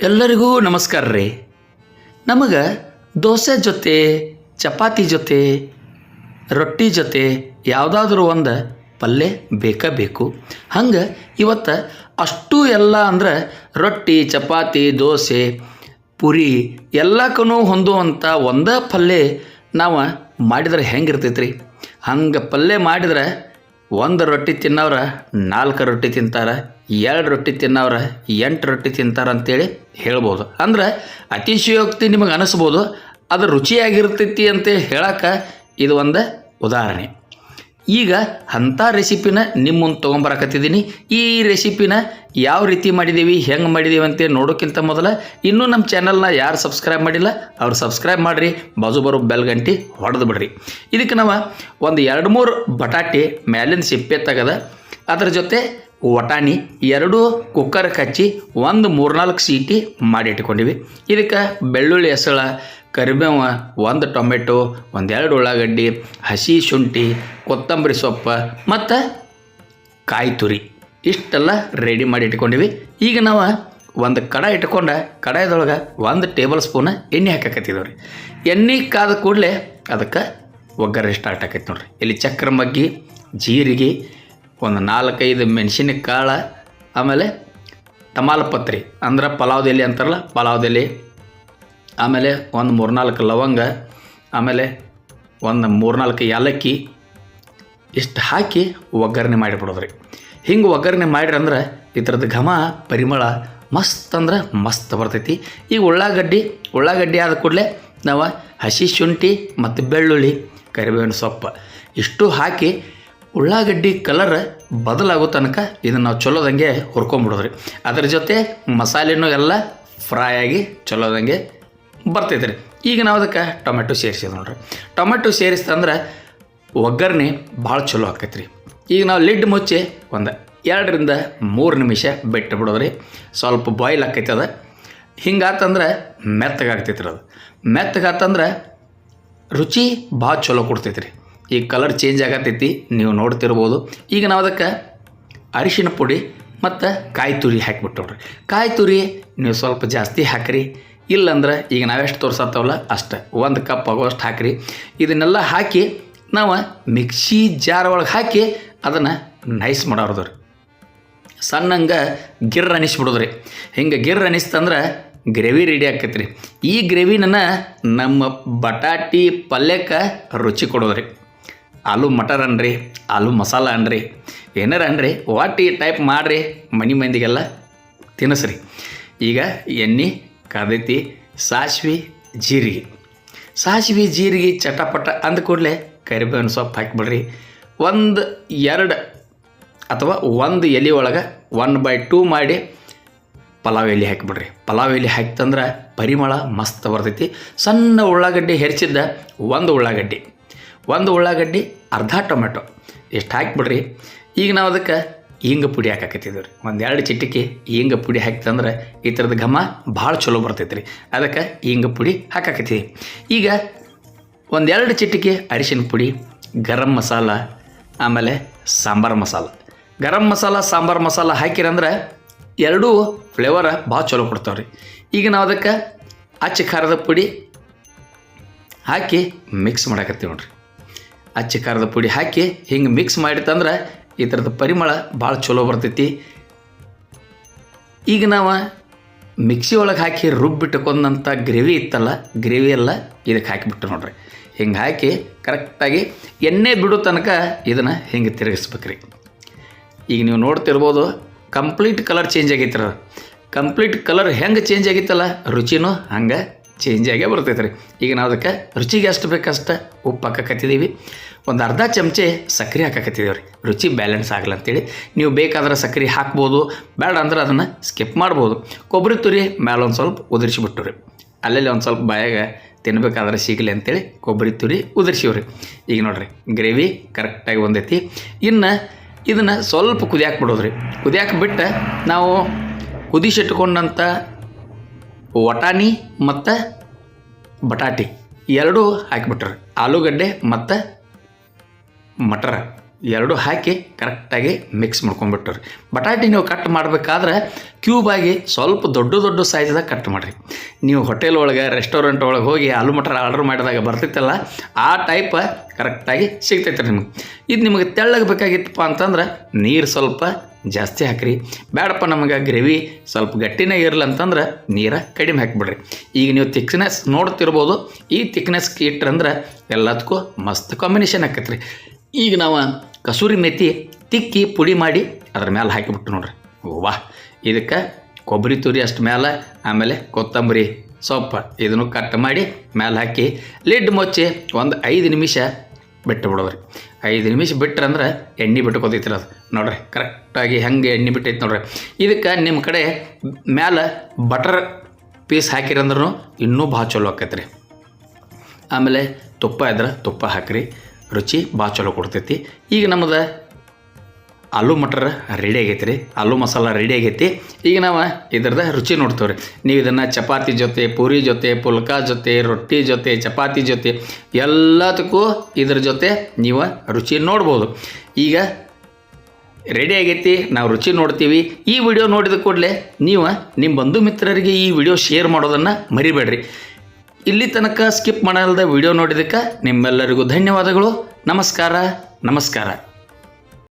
ಎಲ್ಲರಿಗೂ ನಮಸ್ಕಾರ ರೀ. ನಮಗೆ ದೋಸೆ ಜೊತೆ, ಚಪಾತಿ ಜೊತೆ, ರೊಟ್ಟಿ ಜೊತೆ ಯಾವುದಾದ್ರೂ ಒಂದು ಪಲ್ಯ ಬೇಕೇ ಬೇಕು. ಹಂಗೆ ಇವತ್ತು ಅಷ್ಟು ಎಲ್ಲ ಅಂದ್ರೆ ರೊಟ್ಟಿ, ಚಪಾತಿ, ದೋಸೆ, ಪುರಿ ಎಲ್ಲಕ್ಕೂ ಹೊಂದುವಂಥ ಒಂದೇ ಪಲ್ಯ ನಾವು ಮಾಡಿದ್ರೆ ಹೆಂಗಿರ್ತೈತ್ರಿ ಹಂಗೆ ಪಲ್ಯ ಮಾಡಿದ್ರೆ ಒಂದು ರೊಟ್ಟಿ ತಿನ್ನೋರ ನಾಲ್ಕು ರೊಟ್ಟಿ ತಿಂತಾರ. ಎರಡು ರೊಟ್ಟಿ ತಿನ್ನೋರು ಎಂಟು ರೊಟ್ಟಿ ತಿಂತಾರಂತೇಳಿ ಹೇಳ್ಬೋದು. ಅಂದ್ರೆ ಅತಿಶಯೋಕ್ತಿ ನಿಮಗೆ ಅನಿಸ್ಬೋದು, ಅದು ರುಚಿಯಾಗಿರ್ತೈತಿ ಅಂತೇಳಿ ಹೇಳಕ್ಕೆ ಇದು ಒಂದು ಉದಾಹರಣೆ. ಈಗ ಅಂಥ ರೆಸಿಪಿನ ನಿಮ್ಮ ಮುಂದೆ ತೊಗೊಂಬರಕತ್ತಿದ್ದೀನಿ. ಈ ರೆಸಿಪಿನ ಯಾವ ರೀತಿ ಮಾಡಿದ್ದೀವಿ, ಹೆಂಗೆ ಮಾಡಿದ್ದೀವಿ ಅಂತೇಳಿ ನೋಡೋಕ್ಕಿಂತ ಮೊದಲ ಇನ್ನೂ ನಮ್ಮ ಚಾನಲ್ನ ಯಾರು ಸಬ್ಸ್ಕ್ರೈಬ್ ಮಾಡಿಲ್ಲ, ಅವ್ರು ಸಬ್ಸ್ಕ್ರೈಬ್ ಮಾಡಿರಿ, ಬಾಜು ಬರೋ ಬೆಲ್ ಗಂಟೆ ಹೊಡೆದು ಬಿಡ್ರಿ. ಇದಕ್ಕೆ ನಾವು ಒಂದು ಎರಡು ಮೂರು ಬಟಾಟೆ ಮ್ಯಾಲಿನ ಸಿಪ್ಪೆ ತೆಗೆದ, ಅದ್ರ ಜೊತೆ ವಟಾಣಿ ಎರಡು, ಕುಕ್ಕರ್ ಹಚ್ಚಿ ಒಂದು ಮೂರ್ನಾಲ್ಕು ಸೀಟಿ ಮಾಡಿ ಇಟ್ಕೊಂಡಿವಿ ಇದಕ್ಕೆ ಬೆಳ್ಳುಳ್ಳಿ ಹೆಸಳ, ಕರಿಬೇವ, ಒಂದು ಟೊಮೆಟೊ, ಒಂದೆರಡು ಉಳ್ಳಾಗಡ್ಡಿ, ಹಸಿ ಶುಂಠಿ, ಕೊತ್ತಂಬರಿ ಸೊಪ್ಪು ಮತ್ತು ಕಾಯಿ ತುರಿ. ಇಷ್ಟೆಲ್ಲ ರೆಡಿ ಮಾಡಿ ಇಟ್ಕೊಂಡಿವಿ ಈಗ ನಾವು ಒಂದು ಕಡ ಇಟ್ಕೊಂಡ ಕಡಾಯದೊಳಗೆ ಒಂದು ಟೇಬಲ್ ಸ್ಪೂನ್ ಎಣ್ಣೆ ಹಾಕಕತ್ತಿದ್ದೇವೆ ರೀ ಎಣ್ಣೆ ಕಾದ ಕೂಡಲೇ ಅದಕ್ಕೆ ಒಗ್ಗರಣೆ ಸ್ಟಾರ್ಟ್ ಆಕೈತೆ ನೋಡ್ರಿ. ಇಲ್ಲಿ ಚಕ್ರ ಮಗ್ಗಿ ಜೀರಿಗೆ ಒಂದು ನಾಲ್ಕೈದು ಮೆಣಸಿನ ಕಾಳು, ಆಮೇಲೆ ತಮಾಲಪತ್ರಿ, ಅಂದ್ರೆ ಪಲಾವ್ ಎಲೆ ಅಂತಾರಲ್ಲ, ಪಲಾವ್ದೆಲೆ. ಆಮೇಲೆ ಒಂದು ಮೂರ್ನಾಲ್ಕು ಲವಂಗ, ಆಮೇಲೆ ಒಂದು ಮೂರ್ನಾಲ್ಕು ಏಲಕ್ಕಿ ಇಷ್ಟು ಹಾಕಿ ಒಗ್ಗರಣೆ ಮಾಡಿಬಿಡೋದ್ರಿ. ಹಿಂಗೆ ಒಗ್ಗರಣೆ ಮಾಡಿರಿ ಅಂದ್ರೆ ಇದ್ರದ್ದು ಘಮ, ಪರಿಮಳ ಮಸ್ತ್ ಅಂದ್ರೆ ಮಸ್ತ್ ಬರ್ತೈತಿ. ಈಗ ಉಳ್ಳಾಗಡ್ಡಿ ಉಳ್ಳಾಗಡ್ಡಿ ಆದ ಕೂಡಲೇ ನಾವು ಹಸಿ ಶುಂಠಿ ಮತ್ತು ಬೆಳ್ಳುಳ್ಳಿ, ಕರಿಬೇವಿನ ಸೊಪ್ಪು, ಇಷ್ಟು ಹಾಕಿ ಉಳ್ಳಾಗಡ್ಡಿ ಕಲರ್ ಬದಲಾಗೋ ತನಕ ಇದನ್ನು ನಾವು ಚಲೋದಂಗೆ ಹುರ್ಕೊಂಬಿಡೋದ್ರಿ. ಅದರ ಜೊತೆ ಮಸಾಲೆನೂ ಎಲ್ಲ ಫ್ರೈ ಆಗಿ ಚಲೋದಂಗೆ ರೀ ಈಗ ನಾವು ಅದಕ್ಕೆ ಟೊಮೆಟೊ ಸೇರಿಸಿದ ನೋಡ್ರಿ. ಟೊಮೆಟೊ ಸೇರಿಸ್ತಂದ್ರೆ ಒಗ್ಗರಣೆ ಭಾಳ ಚಲೋ ಆಕೈತೆ ರೀ ಈಗ ನಾವು ಲಿಡ್ ಮುಚ್ಚಿ ಒಂದು ಎರಡರಿಂದ ಮೂರು ನಿಮಿಷ ಬಿಟ್ಟು ಬಿಡೋದ್ರಿ ಸ್ವಲ್ಪ ಬಾಯ್ಲ್ ಆಕೈತೆ ಅದು. ಹಿಂಗಾತಂದ್ರೆ ಮೆತ್ತಗಾಗ್ತೈತೆ ರೀ ಅದು. ಮೆತ್ತಗಾತಂದ್ರೆ ರುಚಿ ಭಾಳ ಚಲೋ ಕೊಡ್ತೈತೆ ರೀ ಈ ಕಲರ್ ಚೇಂಜ್ ಆಗತೈತಿ, ನೀವು ನೋಡ್ತಿರ್ಬೋದು. ಈಗ ನಾವು ಅದಕ್ಕೆ ಅರಿಶಿನ ಪುಡಿ ಮತ್ತು ಕಾಯಿ ತುರಿ ಹಾಕಿಬಿಟ್ಟು ನೋಡ್ರಿ ಕಾಯಿ ತುರಿ ನೀವು ಸ್ವಲ್ಪ ಜಾಸ್ತಿ ಹಾಕಿರಿ. ಇಲ್ಲಂದ್ರೆ ಈಗ ನಾವೆಷ್ಟು ತೋರ್ಸತ್ತವಲ್ಲ ಅಷ್ಟೆ, ಒಂದು ಕಪ್ ಆಗೋಷ್ಟು ಹಾಕಿರಿ. ಇದನ್ನೆಲ್ಲ ಹಾಕಿ ನಾವು ಮಿಕ್ಸಿ ಜಾರ್ ಒಳಗೆ ಹಾಕಿ ಅದನ್ನು ನೈಸ್ ಮಾಡೋರ್ದು ರೀ ಸಣ್ಣಂಗೆ ಗಿರ್ ಅನಿಸ್ಬಿಡೋದ್ರಿ. ಹಿಂಗೆ ಗಿರ್ ಅನಿಸ್ತಂದ್ರೆ ಗ್ರೇವಿ ರೆಡಿ ಆಕೈತ್ರಿ. ಈ ಗ್ರೇವಿನ ನಮ್ಮ ಬಟಾಟಿ ಪಲ್ಯಕ್ಕೆ ರುಚಿ ಕೊಡೋದ್ರಿ. ಆಲೂ ಮಟರ್ ಅನ್ರಿ, ಆಲೂ ಮಸಾಲ ಅನ್ರಿ. ಏನಾರ ಅನ್ರಿ ಒಟ್ಟು ಈ ಟೈಪ್ ಮಾಡಿರಿ, ಮನೆ ಮಂದಿಗೆಲ್ಲ ತಿನ್ನಿಸ್ರಿ ಈಗ ಎಣ್ಣೆ ಕರ್ದೈತಿ ಸಾಸಿವೆ, ಜೀರಿಗೆ. ಸಾಸಿವೆ, ಜೀರಿಗೆ, ಚಟಪಟ ಅಂದ ಕೂಡಲೇ ಕರಿಬೇವಿನ ಸೊಪ್ಪು ಹಾಕಿಬಿಡ್ರಿ. ಒಂದು ಎರಡು ಅಥವಾ ಒಂದು ಎಲೆ ಒಳಗೆ ಒನ್ ಬೈ ಟೂ ಮಾಡಿ ಪಲಾವ್ ಎಲೆ ಹಾಕಿಬಿಡ್ರಿ. ಪಲಾವ್ ಎಲೆ ಹಾಕಿತಂದ್ರೆ ಪರಿಮಳ ಮಸ್ತ್ ಬರ್ತೈತಿ. ಸಣ್ಣ ಉಳ್ಳಾಗಡ್ಡಿ ಹೆರ್ಚಿದ್ದ ಒಂದು ಉಳ್ಳಾಗಡ್ಡಿ. ಒಂದು ಉಳ್ಳಾಗಡ್ಡಿ, ಅರ್ಧ ಟೊಮೆಟೊ. ಎಷ್ಟು ಹಾಕಿಬಿಡ್ರಿ? ಈಗ ನಾವು ಅದಕ್ಕೆ ಹಿಂಗ ಪುಡಿ ಹಾಕಾಕತ್ತಿದ್ದೀವಿ ರೀ. ಒಂದೆರಡು ಚಿಟಿಕೆ ಹಿಂಗ ಪುಡಿ ಹಾಕಿತಂದ್ರೆ ಈ ಥರದ ಘಮ ಭಾಳ ಚಲೋ ಬರ್ತೈತೆ ರೀ ಅದಕ್ಕೆ ಹಿಂಗ ಪುಡಿ ಹಾಕಾಕತ್ತೀವಿ ಈಗ ಒಂದೆರಡು ಚಿಟಿಕೆ ಅರಿಶಿನ ಪುಡಿ, ಗರಂ ಮಸಾಲ, ಆಮೇಲೆ ಸಾಂಬಾರು ಮಸಾಲ. ಗರಂ ಮಸಾಲ, ಸಾಂಬಾರು ಮಸಾಲ ಹಾಕಿರಂದ್ರೆ ಎರಡೂ ಫ್ಲೇವರ ಭಾಳ ಚಲೋ ಕೊಡ್ತಾವೆ ರೀ ಈಗ ನಾವು ಅದಕ್ಕೆ ಅಚ್ಚ ಖಾರದ ಪುಡಿ ಹಾಕಿ ಮಿಕ್ಸ್ ಮಾಡಾಕತ್ತೀವಿ ನೋಡ್ರಿ. ಅಚ್ಚ ಖಾರದ ಪುಡಿ ಹಾಕಿ ಹಿಂಗೆ ಮಿಕ್ಸ್ ಮಾಡಿತ್ತಂದ್ರೆ ಈ ಥರದ ಪರಿಮಳ ಭಾಳ ಚಲೋ ಬರ್ತೈತಿ. ಈಗ ನಾವು ಮಿಕ್ಸಿ ಒಳಗೆ ಹಾಕಿ ರುಬ್ಬಿಟ್ಟುಕೊಂಡಂಥ ಗ್ರೇವಿ ಇತ್ತಲ್ಲ, ಗ್ರೇವಿ ಎಲ್ಲ ಇದಕ್ಕೆ ಹಾಕಿಬಿಟ್ಟು ನೋಡ್ರಿ. ಹಿಂಗೆ ಹಾಕಿ ಕರೆಕ್ಟಾಗಿ ಎಣ್ಣೆ ಬಿಡೋ ತನಕ ಇದನ್ನು ಹಿಂಗೆ ತಿರುಗಿಸ್ಬೇಕ್ರಿ. ಈಗ ನೀವು ನೋಡ್ತಿರ್ಬೋದು ಕಂಪ್ಲೀಟ್ ಕಲರ್ ಚೇಂಜ್ ಆಗೈತ್ರ. ಕಂಪ್ಲೀಟ್ ಕಲರ್ ಹೆಂಗೆ ಚೇಂಜ್ ಆಗಿತ್ತಲ್ಲ ರುಚಿನೂ ಹಂಗೆ ಚೇಂಜ್ ಆಗೇ ಬರ್ತೈತೆ ರೀ ಈಗ ನಾವು ಅದಕ್ಕೆ ರುಚಿಗೆ ಎಷ್ಟು ಬೇಕಷ್ಟು ಉಪ್ಪು ಹಾಕಕತ್ತಿದ್ದೀವಿ ಒಂದು ಅರ್ಧ ಚಮಚೆ ಸಕ್ಕರೆ ಹಾಕಕತ್ತಿದ್ದೀವಿ ರೀ ರುಚಿ ಬ್ಯಾಲೆನ್ಸ್ ಆಗಲ್ಲ ಅಂತೇಳಿ. ನೀವು ಬೇಕಾದ್ರೆ ಸಕ್ಕರೆ ಹಾಕ್ಬೋದು. ಬೇಡ ಅಂದ್ರೆ ಅದನ್ನು ಸ್ಕಿಪ್ ಮಾಡ್ಬೋದು. ಕೊಬ್ಬರಿ ತುರಿ ಮೇಲೆ ಒಂದು ಸ್ವಲ್ಪ ಉದುರಿಸಿಬಿಟ್ಟು ರೀ ಅಲ್ಲಲ್ಲಿ ಒಂದು ಸ್ವಲ್ಪ ಬಾಯಾಗ ತಿನ್ನಬೇಕಾದ್ರೆ ಸಿಗಲಿ ಅಂತೇಳಿ ಕೊಬ್ಬರಿ ತುರಿ ಉದುರಿಸಿವ್ರಿ. ಈಗ ನೋಡಿರಿ ಗ್ರೇವಿ ಕರೆಕ್ಟಾಗಿ ಬಂದೈತಿ. ಇನ್ನು ಇದನ್ನು ಸ್ವಲ್ಪ ಕುದಿಯಾಕೆ ರೀ ಕುದಿಯಾಕೆ ಬಿಟ್ಟು ನಾವು ಕುದಿಸಿಟ್ಕೊಂಡಂಥ ವಟಾಣಿ ಮತ್ತು ಬಟಾಟಿ. ಎರಡೂ ಹಾಕಿಬಿಟ್ರಿ. ಆಲೂಗಡ್ಡೆ ಮತ್ತು ಮಟರ. ಎರಡು ಹಾಕಿ ಕರೆಕ್ಟಾಗಿ ಮಿಕ್ಸ್ ಮಾಡ್ಕೊಂಡ್ಬಿಟ್ರಿ. ಬಟಾಟಿ ನೀವು ಕಟ್ ಮಾಡಬೇಕಾದ್ರೆ ಕ್ಯೂಬ್ ಆಗಿ ಸ್ವಲ್ಪ ದೊಡ್ಡ ದೊಡ್ಡ ಸೈಜ್ದಾಗ ಕಟ್ ಮಾಡಿರಿ. ನೀವು ಹೋಟೆಲ್ ಒಳಗೆ ರೆಸ್ಟೋರೆಂಟ್ ಒಳಗೆ ಹೋಗಿ ಆಲೂ ಮಟರ್ ಆರ್ಡರ್ ಮಾಡಿದಾಗ ಬರ್ತಿತ್ತಲ್ಲ, ಆ ಟೈಪ್ ಕರೆಕ್ಟಾಗಿ ಸಿಗ್ತೈತೆ ನಿಮಗೆ. ಇದು ನಿಮಗೆ ತೆಳ್ಳಗೆ ಬೇಕಾಗಿತ್ತಪ್ಪ ಅಂತಂದ್ರೆ ನೀರು ಸ್ವಲ್ಪ ಜಾಸ್ತಿ ಹಾಕ್ರಿ. ಬೇಡಪ್ಪ ನಮಗೆ ಗ್ರೇವಿ ಸ್ವಲ್ಪ ಗಟ್ಟಿನೇ ಇರಲಿ ಅಂತಂದ್ರೆ ನೀರ ಕಡಿಮೆ ಹಾಕಿಬಿಡ್ರಿ. ಈಗ ನೀವು ತಿಕ್ನೆಸ್ ನೋಡ್ತಿರ್ಬೋದು. ಈ ತಿಕ್ನೆಸ್ ಇಟ್ರಂದ್ರೆ ಎಲ್ಲದಕ್ಕೂ ಮಸ್ತ್ ಕಾಂಬಿನೇಷನ್ ಆಕೈತೆ ರೀ ಈಗ ನಾವು ಕಸೂರಿ ಮೆತ್ತಿ ತಿಕ್ಕಿ ಪುಡಿ ಮಾಡಿ ಅದ್ರ ಮೇಲೆ ಹಾಕಿಬಿಟ್ಟು ನೋಡ್ರಿ. ವಾಹ್ ಇದಕ್ಕೆ ಕೊಬ್ಬರಿ ತುರಿ ಅಷ್ಟು ಮೇಲೆ ಆಮೇಲೆ ಕೊತ್ತಂಬರಿ ಸೊಪ್ಪು ಇದನ್ನು ಕಟ್ ಮಾಡಿ ಮೇಲೆ ಹಾಕಿ ಲಿಡ್ ಮುಚ್ಚಿ ಒಂದು ಐದು ನಿಮಿಷ ಬಿಟ್ಟು ಬಿಡೋದ್ರಿ ಐದು ನಿಮಿಷ ಬಿಟ್ರಂದ್ರೆ ಎಣ್ಣೆ ಬಿಟ್ಕೋತೈತ್ರಿ ಅದು. ನೋಡ್ರಿ, ಕರೆಕ್ಟಾಗಿ ಹೆಂಗೆ ಎಣ್ಣೆ ಬಿಟ್ಟೈತೆ ನೋಡ್ರಿ. ಇದಕ್ಕೆ ನಿಮ್ಮ ಕಡೆ ಮ್ಯಾಲೆ ಬಟರ್ ಪೀಸ್ ಹಾಕಿರಂದ್ರೂ ಇನ್ನೂ ಭಾಳ ಚಲೋ ಆಕೈತೆ ರೀ ಆಮೇಲೆ ತುಪ್ಪ ಇದ್ರೆ ತುಪ್ಪ ಹಾಕ್ರಿ. ರುಚಿ ಭಾಳ ಚಲೋ ಕೊಡ್ತೈತಿ. ಈಗ ನಮ್ಮದು ಆಲೂ ಮಟರ್ ರೆಡಿ ಆಗೈತೆ ರೀ. ಆಲೂ ಮಸಾಲ ರೆಡಿ ಆಗೈತಿ. ಈಗ ನಾವು ಇದ್ರದ್ದು ರುಚಿ ನೋಡ್ತೇವೆ ರೀ. ನೀವು ಇದನ್ನು ಚಪಾತಿ ಜೊತೆ, ಪೂರಿ ಜೊತೆ, ಪುಲ್ಕ ಜೊತೆ, ರೊಟ್ಟಿ ಜೊತೆ, ಚಪಾತಿ ಜೊತೆ ಎಲ್ಲದಕ್ಕೂ ಇದ್ರ ಜೊತೆ ನೀವು ರುಚಿ ನೋಡ್ಬೋದು. ಈಗ ರೆಡಿ ಆಗೈತಿ, ನಾವು ರುಚಿ ನೋಡ್ತೀವಿ. ಈ ವಿಡಿಯೋ ನೋಡಿದ ಕೂಡಲೇ ನೀವು ನಿಮ್ಮ ಬಂಧು ಮಿತ್ರರಿಗೆ ಈ ವಿಡಿಯೋ ಶೇರ್ ಮಾಡೋದನ್ನು ಮರಿಬೇಡ್ರಿ. ಇಲ್ಲಿ ತನಕ ಸ್ಕಿಪ್ ಮಾಡಲ್ದ ವಿಡಿಯೋ ನೋಡಿದಕ್ಕೆ ನಿಮ್ಮೆಲ್ಲರಿಗೂ ಧನ್ಯವಾದಗಳು. ನಮಸ್ಕಾರ ನಮಸ್ಕಾರ.